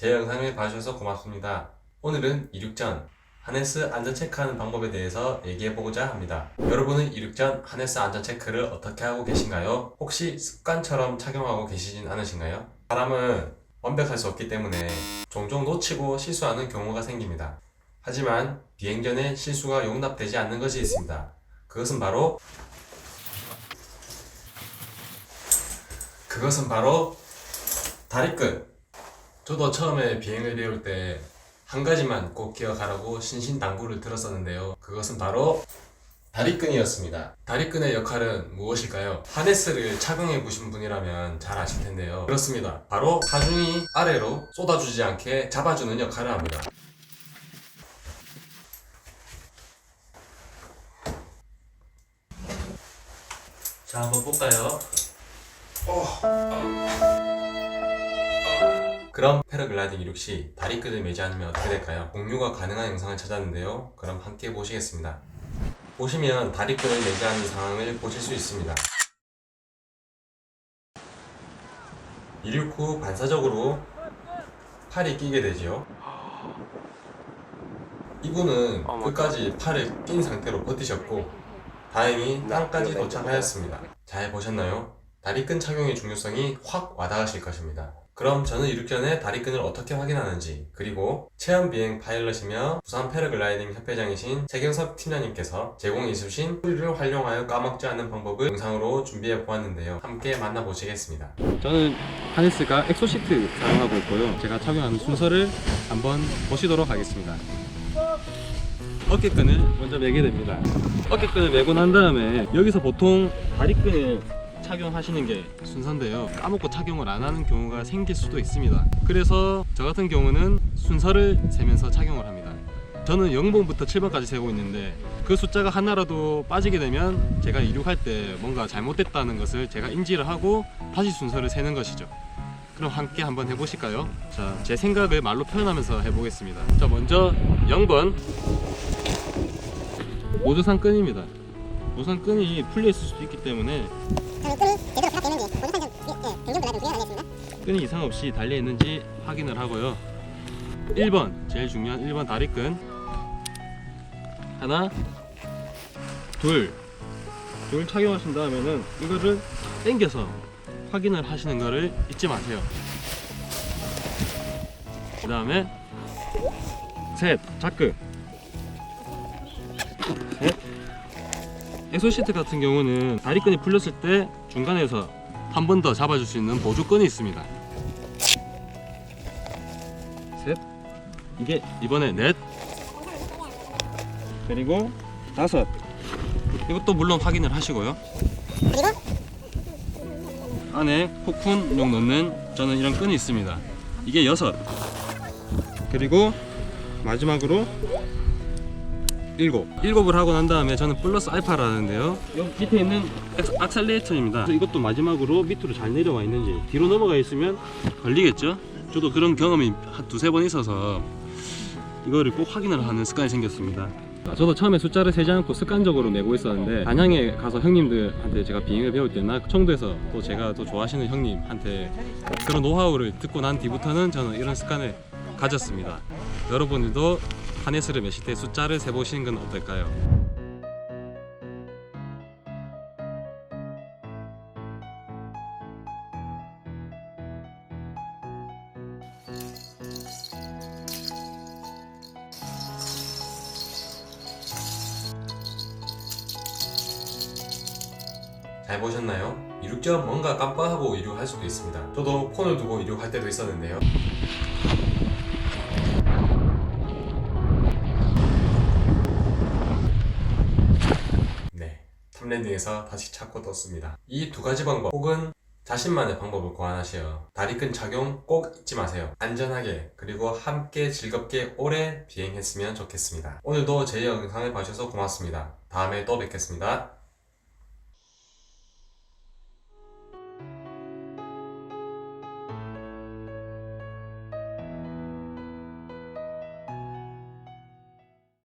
제 영상을 봐주셔서 고맙습니다 오늘은 이륙 전 하네스 안전 체크하는 방법에 대해서 얘기해보고자 합니다 여러분은 이륙 전 하네스 안전 체크를 어떻게 하고 계신가요? 혹시 습관처럼 착용하고 계시진 않으신가요? 사람은 완벽할 수 없기 때문에 종종 놓치고 실수하는 경우가 생깁니다 하지만 비행 전에 실수가 용납되지 않는 것이 있습니다 그것은 바로 그것은 바로 다리끈. 저도 처음에 비행을 배울 때 한 가지만 꼭 기억하라고 신신당부를 들었었는데요. 그것은 바로 다리끈이었습니다. 다리끈의 역할은 무엇일까요? 하네스를 착용해 보신 분이라면 잘 아실 텐데요. 그렇습니다. 바로 하중이 아래로 쏟아주지 않게 잡아주는 역할을 합니다. 자, 한번 볼까요? 그럼 패러글라이딩 이륙 시 다리끈을 매지 않으면 어떻게 될까요? 공유가 가능한 영상을 찾았는데요. 그럼 함께 보시겠습니다. 보시면 다리끈을 매지 않은 상황을 보실 수 있습니다. 이륙 후 반사적으로 팔이 끼게 되지요. 이분은 어, 맞다. 끝까지 팔을 낀 상태로 버티셨고 다행히 땅까지 도착하였습니다. 잘 보셨나요? 다리끈 착용의 중요성이 확 와닿으실 것입니다. 그럼 저는 이륙 전에 다리끈을 어떻게 확인하는지 그리고 체험 비행 파일럿이며 부산 패러글라이딩 협회장이신 최경섭 팀장님께서 제공해 주신 툴을 활용하여 까먹지 않는 방법을 영상으로 준비해 보았는데요. 함께 만나보시겠습니다. 저는 하네스가 엑소시트 사용하고 있고요. 제가 착용하는 순서를 한번 보시도록 하겠습니다. 어깨끈을 먼저 매게 됩니다. 어깨끈을 매고 난 다음에 여기서 보통 다리끈을 착용하시는 게 순서인데요. 까먹고 착용을 안 하는 경우가 생길 수도 있습니다. 그래서 저 같은 경우는 순서를 세면서 착용을 합니다. 저는 0번부터 7번까지 세고 있는데 그 숫자가 하나라도 빠지게 되면 제가 이륙할 때 뭔가 잘못됐다는 것을 제가 인지를 하고 다시 순서를 세는 것이죠. 그럼 함께 한번 해보실까요? 자, 제 생각을 말로 표현하면서 해보겠습니다. 자, 먼저 0번 모두산 끈입니다. 모두산 끈이 풀려 있을 수도 있기 때문에 저는 끈이 제대로 부착되는지 모두 산점 예, 등좀 불러도 구현하겠습니다. 끈이 이상 없이 달려 있는지 확인을 하고요. 1번 제일 중요한 1번 다리끈 하나 둘둘 착용하신 다음에는 이거를 당겨서 확인을 하시는 거를 잊지 마세요. 그 다음에 셋 자크 엑소시트 같은 경우는 다리끈이 풀렸을 때 중간에서 한 번 더 잡아줄 수 있는 보조끈이 있습니다. 셋. 이게 이번에 넷. 그리고 다섯. 이것도 물론 확인을 하시고요. 안에 코쿤용 넣는 저는 이런 끈이 있습니다. 이게 여섯. 그리고 마지막으로 일곱. 일곱을 하고 난 다음에 저는 플러스 알파를 하는데요. 여기 밑에 있는 엑- 악셀레이터입니다. 이것도 마지막으로 밑으로 잘 내려와 있는지 뒤로 넘어가 있으면 걸리겠죠? 저도 그런 경험이 한 두세 번 있어서 이거를 꼭 확인을 하는 습관이 생겼습니다. 저도 처음에 숫자를 세지 않고 습관적으로 내고 있었는데 단양에 가서 형님들한테 제가 비행을 배울 때나 청도에서 또 제가 또 좋아하시는 형님한테 그런 노하우를 듣고 난 뒤부터는 저는 이런 습관을 가졌습니다. 여러분들도 하네스를 매실 때 숫자를 세보시는 건 어떨까요? 잘 보셨나요? 이륙 전 뭔가 깜빡하고 이륙할 수도 있습니다. 저도 폰을 두고 이륙할 때도 있었는데요. 네, 탑랜딩에서 다시 찾고 떴습니다. 이 두 가지 방법 혹은 자신만의 방법을 고안하시어 다리끈 착용 꼭 잊지 마세요. 안전하게 그리고 함께 즐겁게 오래 비행했으면 좋겠습니다. 오늘도 제 영상을 봐주셔서 고맙습니다. 다음에 또 뵙겠습니다.